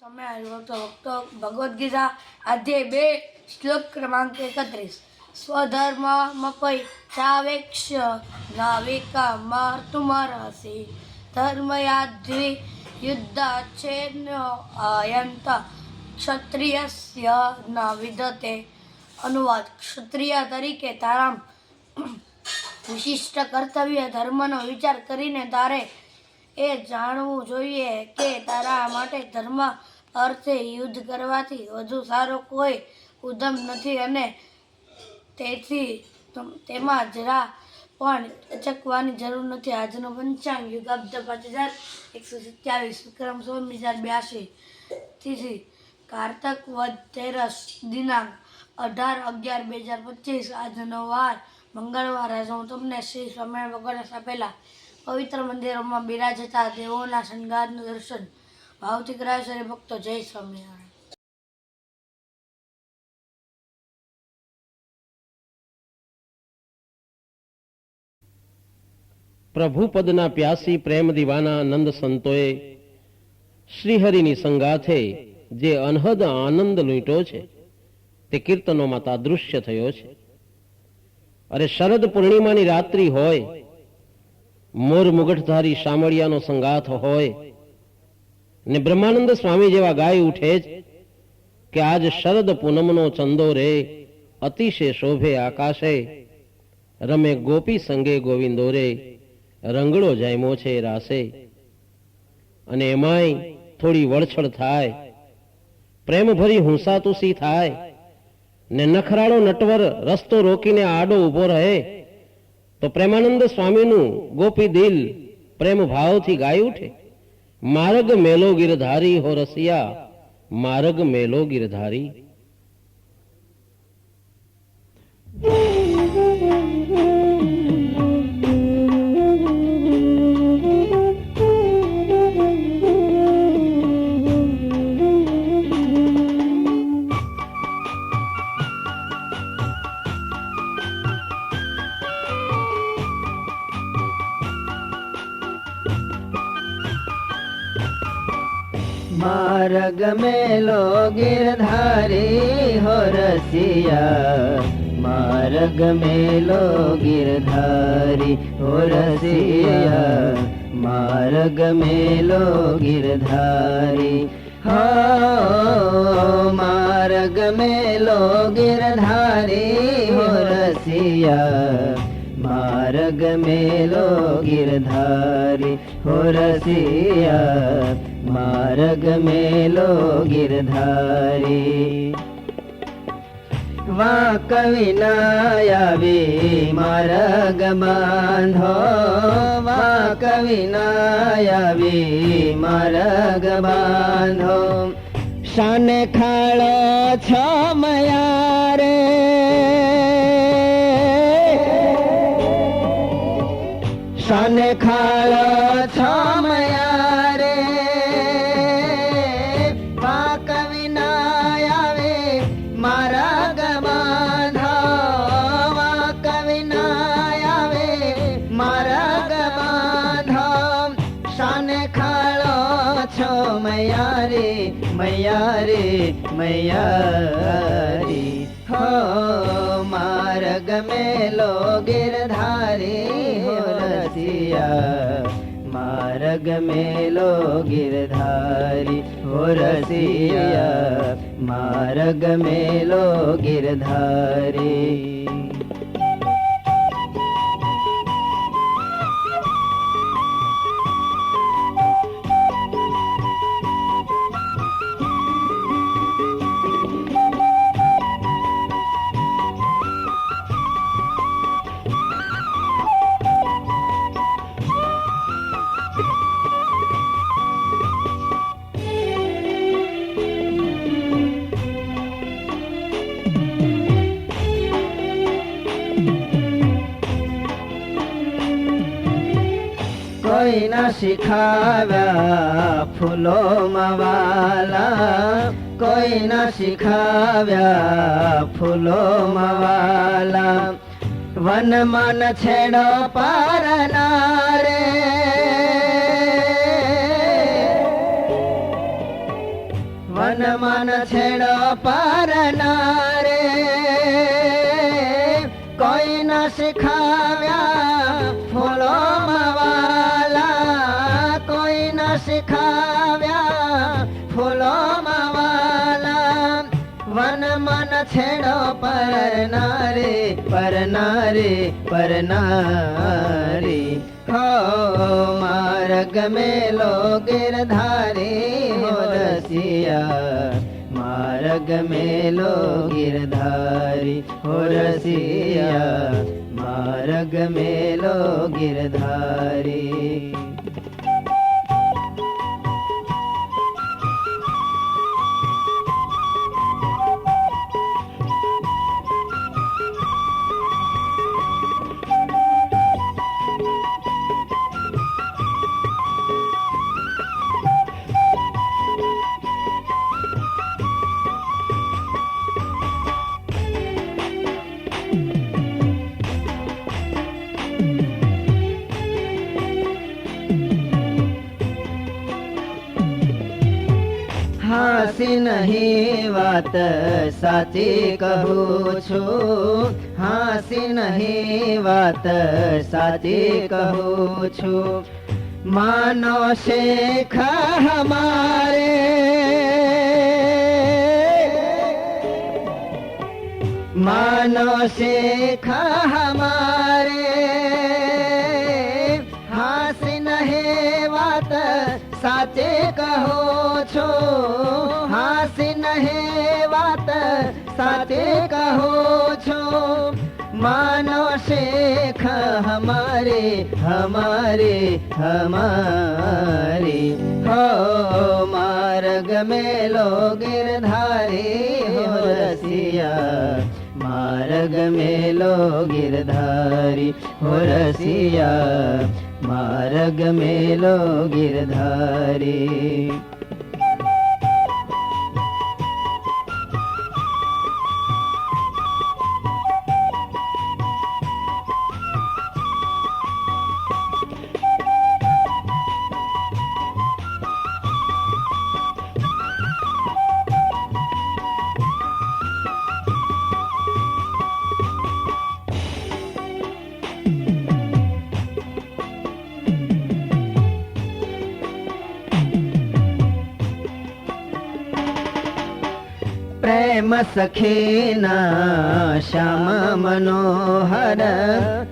સમય તો ભક્તો ભગવદ્ ગીતા અધ્યાય બે, શ્લોક ક્રમાંક એકત્રીસ. સ્વધર્મ મપય ચાવેક્ષ નાવિકા માર્તુમરસી ધર્મયાદ્વી યુદ્ધાચેન અયંત ક્ષત્રિયસ્ય ન વિદતે. અનુવાદ, ક્ષત્રિય તરીકે તારા વિશિષ્ટ કર્તવ્ય ધર્મનો વિચાર કરીને તારે એ જાણવું જોઈએ કે તારા માટે ધર્મ અર્થે યુદ્ધ કરવાથી વધુ સારો કોઈ ઉદ્યમ નથી અને તેથી તેમાં જરા પણ અચકવાની જરૂર નથી. આજનો પંચાંગ યુગાબ્દ પાંચ હજાર એકસો સત્યાવીસ વિક્રમ સોળ હજાર બ્યાસી તિથિ કારતક વધ તેરસ દિનાંક અઢાર અગિયાર બે હજાર પચીસ આજનો વાર મંગળવાર. આજે હું તમને શ્રી સ્વામિનારાયણ ભગવાને સ્થાપેલા પવિત્ર મંદિરોમાં બિરાજતા દેવોના શણગારનું દર્શન ભાવથી કરાય ભક્તો જય સ્વામિનારાયણ. પ્રભુપદના પ્યાસી પ્રેમ દીવાના નંદ સંતોએ શ્રીહરિની સંગાથે જે અનહદ આનંદ લૂંટ્યો છે, તે કીર્તનોમાં તાદૃશ્ય થયો છે. અરે શરદ પૂર્ણિમાની રાત્રિ હોય, મોર મુગટધારી શામળિયાનો સંગાથ હોય ને બ્રહ્માનંદ સ્વામી જેવા ગાય ઉઠે જ કે આજ શરદ પૂનમનો ચંદો રે, અતિશય શોભે આકાશે, રમે ગોપી સંગે ગોવિંદો રે, રંગડો જાયમો છે રાસે અને એમાંય થોડી વળછળ થાય, પ્રેમભરી હુંસાતુસી થાય, ને નખરાળો નટવર રસ્તો રોકીને આડો ઊભો રહે, તો પ્રેમાનંદ સ્વામીનું ગોપી દિલ પ્રેમ ભાવથી ગાઈ ઉઠે. માર્ગ મેલો ગિરધારી હો રસિયા માર્ગ મેલો ગિરધારી માર્ગ મેલો ગિરધારી હો રસિયા. માર્ગ મેલો ગિરધારી હો રસિયા. માર્ગ મેલો ગિરધારી હા માર્ગ મેલો ગિરધારી હો રસિયા. માર્ગ મેલો ગિરધારી હો રસિયા માર્ગ મેલો गिरधारी વા કવિનાયાવી માર્ગ બાંધો. વા કવિનાયાવી માર્ગ બાંધો. શાને ખાળો છો મયા રે મયા રે હો માર્ગ મેલો ગિરધારી, હો રસિયા, માર્ગ મેલો ગિરધારી, હો રસિયા, માર્ગ મેલો ગિરધારી. કોઈ ના શીખાવ્યા ફૂલો મવાલા. કોઈ ના શીખાવ્યા, ફૂલો મવાલા. વન મન છેડો પારના રે વન મન છેડો પરનારે કોઈ ન શીખાવ્યા છેડો પરનારે પરનારે પરનારી હો માર્ગ મેલો ગિરધારે હો રસિયા. માર્ગ મેલો ગિરધારી હો રસિયા. માર્ગ મેલો ગિરધારી હાસી નહીં વાત સાચી કહું છું. હાસી નહીં વાત સાચી કહું છું. માનો શેખ હમારે. માનો શેખ હમારે. હાસી નહે વાત સાચે કહો છો. નહે વાત સાચે કહો છો માનો શેખ હમારે હમારે હમારે. હો, માર્ગ મેલો ગિરધારી, હો રસિયા. માર્ગ મેલો ગિરધારી, હો રસિયા. માર્ગ મેલો ગિરધારી. પ્રેમ સખીના શ્યામ મનોહર.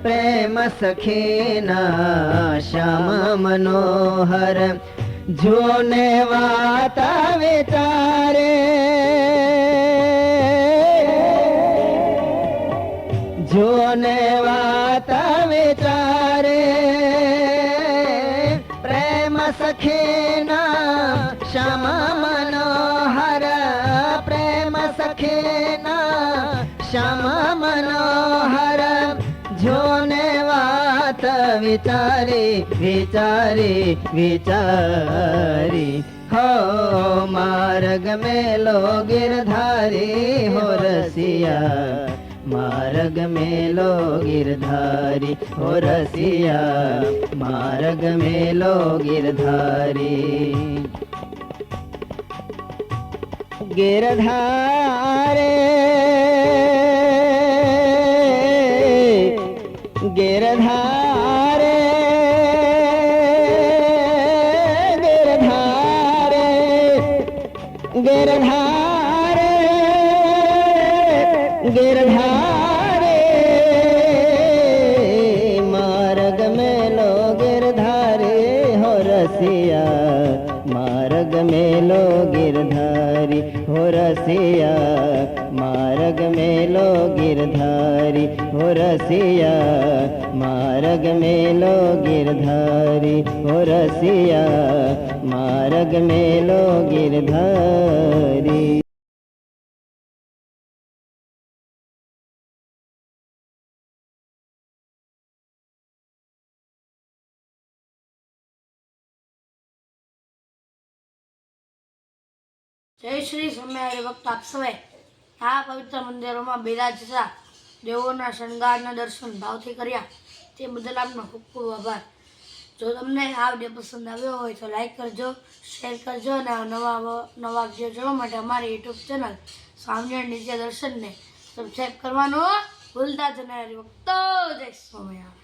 પ્રેમ સખીના શ્યામ મનોહર. જોને વાત વિચારે જોને વિચારી, વિચારે વિચારે. હો, માર્ગ મેલો ગિરધારી હો, રસિયા. માર્ગ મેલો ગિરધારી હો, રસિયા. માર્ગ મેલો ગિરધારી ગિરધારે ગિરધારે ગિરધારે રસિયા માર્ગ મેલો ગિરધારી હો રસિયા માર્ગ મેલો ગિરધારી હો રસિયા માર્ગ મેલો ગિરધારી હો રસિયા માર્ગ મેલો ગિરધારી જય શ્રી સ્વામિનારાયણ ભક્ત આપસવે આ પવિત્ર મંદિરોમાં બિરાજતા દેવોના શણગારના દર્શન ભાવથી કર્યા. તે બદલ આપનો ખૂબ ખૂબ આભાર. જો તમને આ વીડિયો પસંદ આવ્યો હોય તો લાઈક કરજો, શેર કરજો અને નવા નવા વીડિયો જોવા માટે અમારી યુટ્યુબ ચેનલ સ્વામિનારાયણ નિત્ય દર્શનને સબસ્ક્રાઈબ કરવાનું ભૂલતા જ નહીં. વખતો જય સ્વામિનારાયણ.